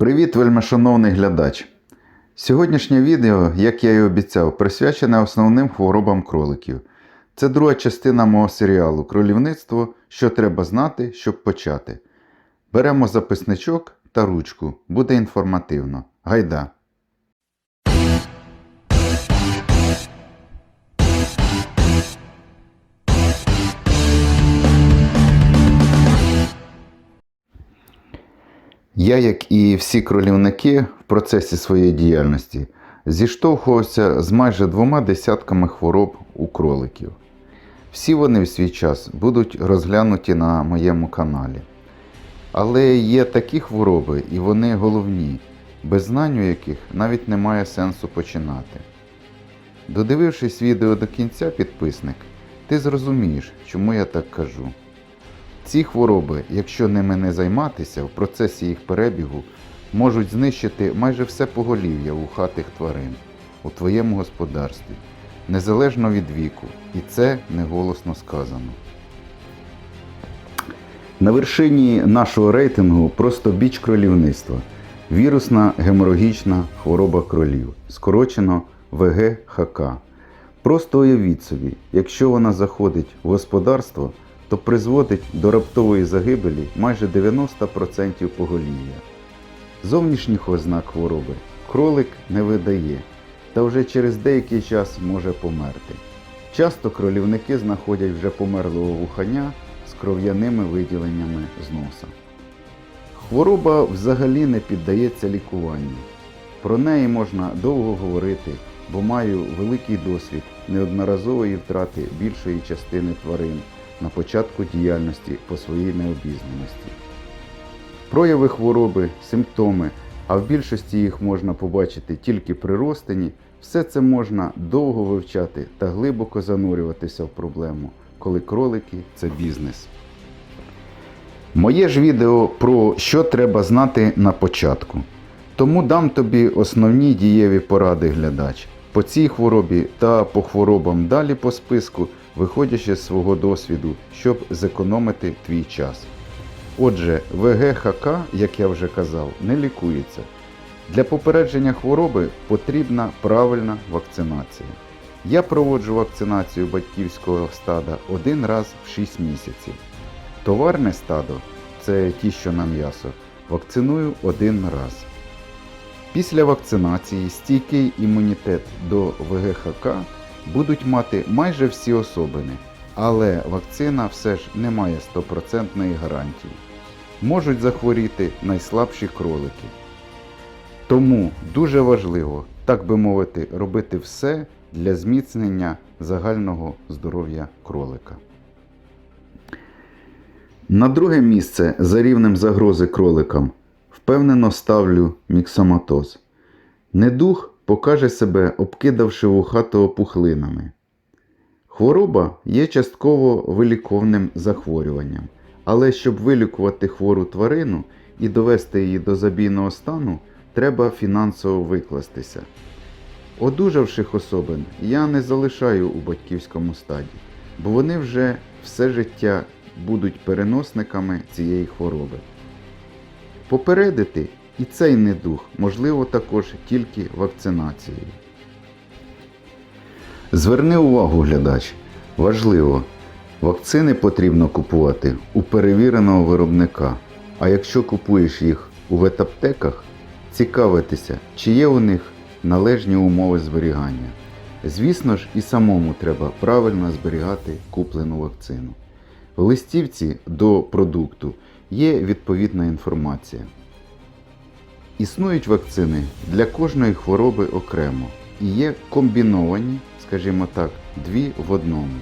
Привіт, вельмишановний глядач! Сьогоднішнє відео, як я і обіцяв, присвячене основним хворобам кроликів. Це друга частина мого серіалу Кролівництво. Що треба знати, щоб почати. Беремо записничок та ручку. Буде інформативно. Гайда! Я, як і всі кролівники в процесі своєї діяльності, зіштовхувався з майже двома десятками хвороб у кроликів. Всі вони в свій час будуть розглянуті на моєму каналі. Але є такі хвороби, і вони головні, без знань яких навіть немає сенсу починати. Додивившись відео до кінця, підписник, ти зрозумієш, чому я так кажу. Ці хвороби, якщо ними не займатися в процесі їх перебігу, можуть знищити майже все поголів'я вухатих тварин у твоєму господарстві, незалежно від віку, і це не голосно сказано. На вершині нашого рейтингу просто біч кролівництва вірусна геморагічна хвороба кролів, скорочено ВГХК. Просто уявіть собі, якщо вона заходить в господарство, то призводить до раптової загибелі майже 90% поголів'я. Зовнішніх ознак хвороби кролик не видає, та вже через деякий час може померти. Часто кролівники знаходять вже померлого вуханя з кров'яними виділеннями з носа. Хвороба взагалі не піддається лікуванню. Про неї можна довго говорити, бо маю великий досвід неодноразової втрати більшої частини тварин на початку діяльності по своїй необізнаності. Прояви хвороби, симптоми, а в більшості їх можна побачити тільки при розтині, все це можна довго вивчати та глибоко занурюватися в проблему, коли кролики це бізнес. Моє ж відео про що треба знати на початку. Тому дам тобі основні дієві поради глядач по цій хворобі та по хворобам далі по списку, виходячи з свого досвіду, щоб зекономити твій час. Отже, ВГХК, як я вже казав, не лікується. Для попередження хвороби потрібна правильна вакцинація. Я проводжу вакцинацію батьківського стада один раз в 6 місяців. Товарне стадо це ті, що на м'ясо, вакциную один раз. Після вакцинації стійкий імунітет до ВГХК будуть мати майже всі особини, але вакцина все ж не має 100% гарантії. Можуть захворіти найслабші кролики. Тому дуже важливо, так би мовити, робити все для зміцнення загального здоров'я кролика. На друге місце за рівнем загрози кроликам впевнено ставлю міксоматоз. Недух покаже себе, обкидавши вухато пухлинами. Хвороба є частково виліковним захворюванням, але щоб вилікувати хвору тварину і довести її до забійного стану, треба фінансово викластися. Одужавших особин я не залишаю у батьківському стаді, бо вони вже все життя будуть переносниками цієї хвороби. Попередити і цей недух можливо також тільки вакцинацією. Зверни увагу, глядач, важливо, вакцини потрібно купувати у перевіреного виробника. А якщо купуєш їх у ветаптеках, цікавитися, чи є у них належні умови зберігання. Звісно ж, і самому треба правильно зберігати куплену вакцину. В листівці до продукту є відповідна інформація. Існують вакцини для кожної хвороби окремо і є комбіновані, скажімо так, дві в одному.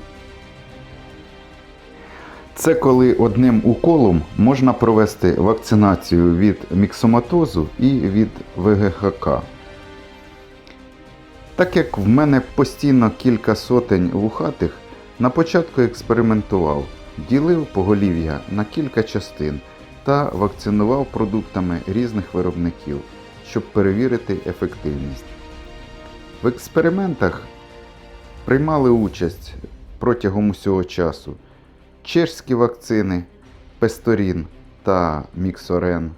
Це коли одним уколом можна провести вакцинацію від міксоматозу і від ВГХК. Так як в мене постійно кілька сотень вухатих, на початку експериментував, ділив поголів'я на кілька частин та вакцинував продуктами різних виробників, щоб перевірити ефективність. В експериментах приймали участь протягом усього часу чешські вакцини Песторін та Міксорен,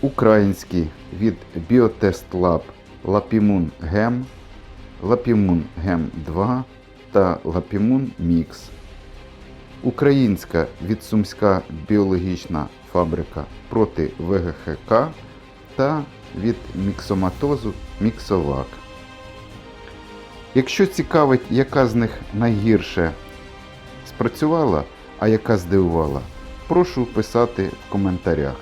український від Biotest Lab Лапімун Гем, Лапімун Гем 2 та Лапімун Мікс. Українська від Сумська біологічна фабрика проти ВГХК та від міксоматозу Міксовак. Якщо цікавить, яка з них найгірше спрацювала, а яка здивувала, прошу писати в коментарях.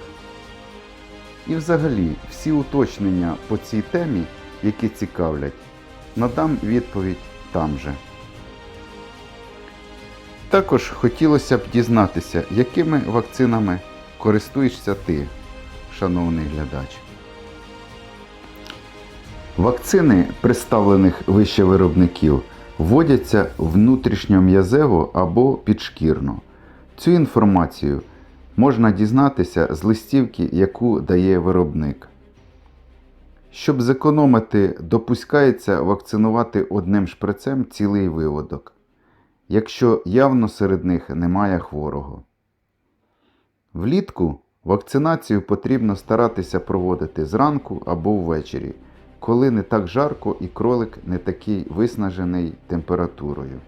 І взагалі всі уточнення по цій темі, які цікавлять, надам відповідь там же. Також хотілося б дізнатися, якими вакцинами користуєшся ти, шановний глядач. Вакцини, представлених вище виробників, вводяться внутрішньом'язево або підшкірно. Цю інформацію можна дізнатися з листівки, яку дає виробник. Щоб зекономити, допускається вакцинувати одним шприцем цілий виводок, якщо явно серед них немає хворого. Влітку вакцинацію потрібно старатися проводити зранку або ввечері, коли не так жарко і кролик не такий виснажений температурою.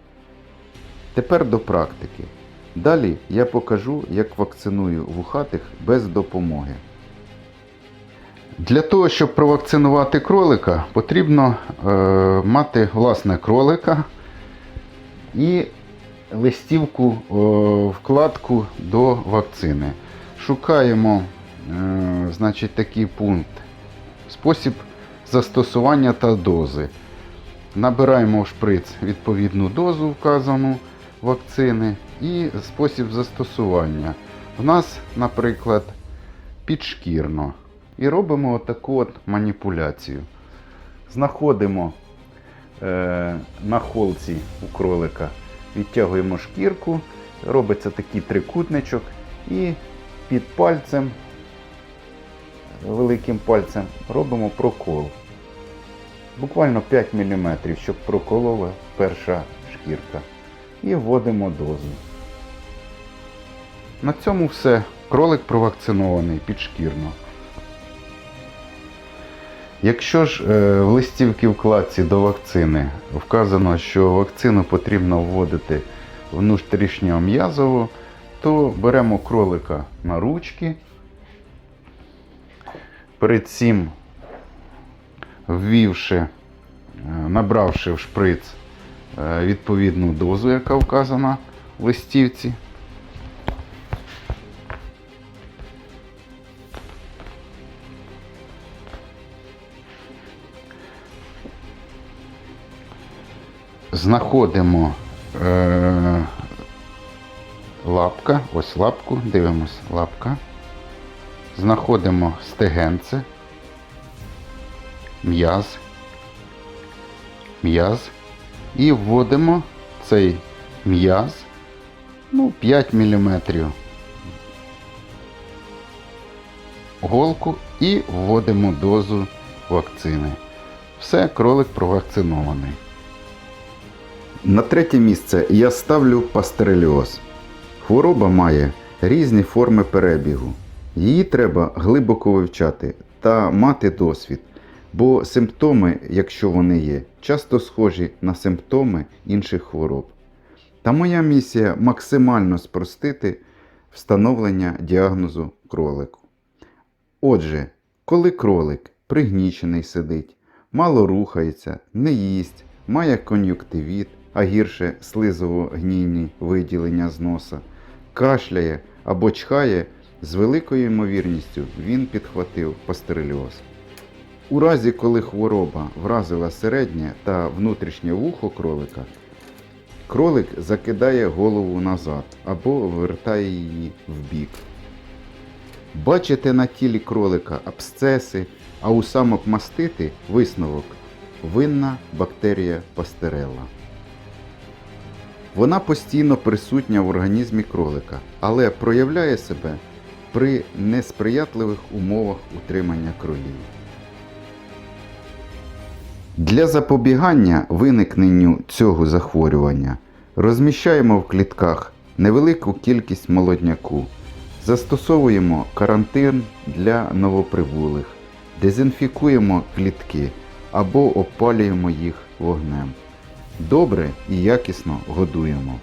Тепер до практики. Далі я покажу, як вакциную вухатих без допомоги. Для того, щоб провакцинувати кролика, потрібно е, мати власне кролика і листівку е, вкладку до вакцини. Шукаємо е, значить, такий пункт. Спосіб застосування та дози. Набираємо в шприц відповідну дозу вказану вакцини і спосіб застосування. У нас, наприклад, підшкірно. І робимо отаку от маніпуляцію. Знаходимо на холці у кролика, відтягуємо шкірку, робиться такий трикутничок і під пальцем, великим пальцем робимо прокол. Буквально 5 мм, щоб проколола перша шкірка. І вводимо дозу. На цьому все. Кролик провакцинований підшкірно. Якщо ж е, в листівці вкладці до вакцини вказано, що вакцину потрібно вводити внутрішньом'язово, то беремо кролика на ручки. Перед цим ввівши, е, набравши в шприц е, відповідну дозу, яка вказана в листівці. Знаходимо е, лапка, ось лапку, дивимось лапка. Знаходимо стегенце, м'яз, м'яз і вводимо цей м'яз ну, 5 мм голку і вводимо дозу вакцини. Все, кролик провакцинований. На третє місце я ставлю пастереліоз. Хвороба має різні форми перебігу. Її треба глибоко вивчати та мати досвід, бо симптоми, якщо вони є, часто схожі на симптоми інших хвороб. Та моя місія максимально спростити встановлення діагнозу кролику. Отже, коли кролик пригнічений сидить, мало рухається, не їсть, має кон'юктивіт, а гірше слизово-гнійні виділення з носа, кашляє або чхає, з великою ймовірністю він підхватив пастерельоз. У разі, коли хвороба вразила середнє та внутрішнє вухо кролика, кролик закидає голову назад або вертає її вбік. Бачите на тілі кролика абсцеси, а у самок мастити висновок винна бактерія пастерелла. Вона постійно присутня в організмі кролика, але проявляє себе при несприятливих умовах утримання кролів. Для запобігання виникненню цього захворювання розміщаємо в клітках невелику кількість молодняку Застосовуємо карантин для новоприбулих, дезінфікуємо клітки або опалюємо їх вогнем. Добре і якісно годуємо.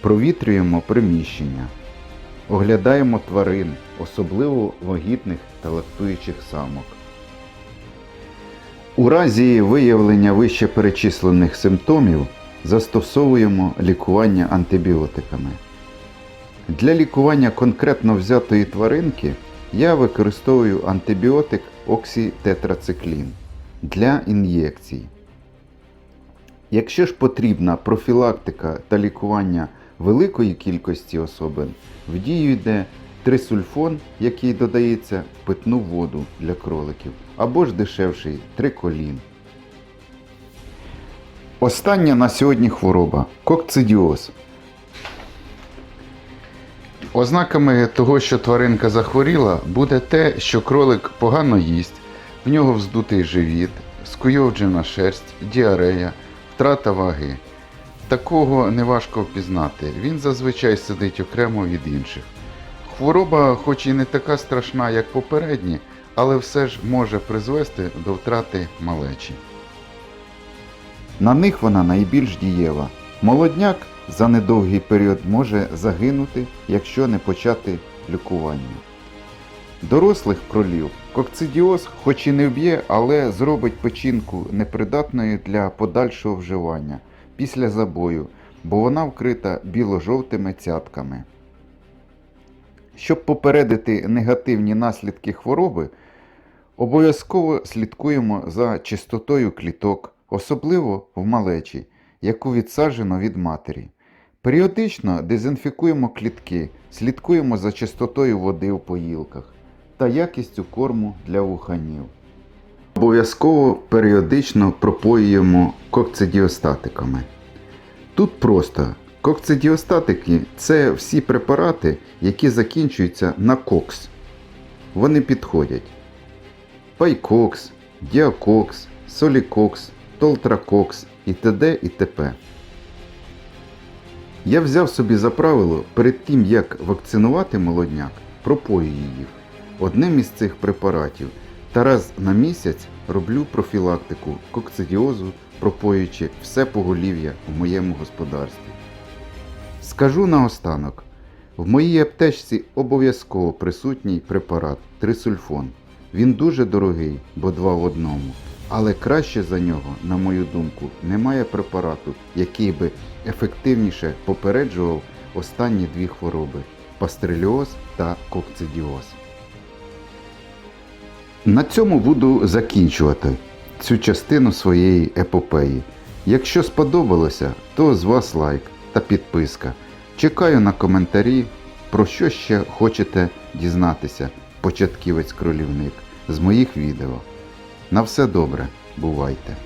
Провітрюємо приміщення. Оглядаємо тварин, особливо вагітних та лактуючих самок. У разі виявлення вище перечислених симптомів застосовуємо лікування антибіотиками. Для лікування конкретно взятої тваринки я використовую антибіотик оксітетрациклін для ін'єкцій. Якщо ж потрібна профілактика та лікування великої кількості особин, в дію йде трисульфон, який додається в питну воду для кроликів, або ж дешевший триколін. Остання на сьогодні хвороба кокцидіоз. Ознаками того, що тваринка захворіла, буде те, що кролик погано їсть, в нього вздутий живіт, скуйовджена шерсть, діарея, втрата ваги. Такого неважко впізнати, він зазвичай сидить окремо від інших. Хвороба, хоч і не така страшна, як попередні, але все ж може призвести до втрати малечі. На них вона найбільш дієва. Молодняк за недовгий період може загинути, якщо не почати лікування. Дорослих кролів кокцидіоз хоч і не вб'є, але зробить печінку непридатною для подальшого вживання після забою, бо вона вкрита біло-жовтими цятками. Щоб попередити негативні наслідки хвороби, обов'язково слідкуємо за чистотою кліток, особливо в малечі, яку відсаджено від матері. Періодично дезінфікуємо клітки, слідкуємо за чистотою води в поїлках та якістю корму для вуханів. Обов'язково періодично пропоюємо кокцидіостатиками. Тут просто кокцидіостатики це всі препарати, які закінчуються на кокс. Вони підходять. Пайкокс, Діакокс, Солікокс, Толтракокс і т.д. і т.п. Я взяв собі за правило перед тим, як вакцинувати молодняк, пропою їх одним із цих препаратів та раз на місяць роблю профілактику кокцидіозу, пропоюючи все поголів'я в моєму господарстві. Скажу наостанок, в моїй аптечці обов'язково присутній препарат трисульфон. Він дуже дорогий, бо два в одному. Але краще за нього, на мою думку, немає препарату, який би ефективніше попереджував останні дві хвороби пастрельоз та кокцидіоз. На цьому буду закінчувати цю частину своєї епопеї. Якщо сподобалося, то з вас лайк та підписка. Чекаю на коментарі, про що ще хочете дізнатися, початківець кролівник з моїх відео. На все добре, бувайте!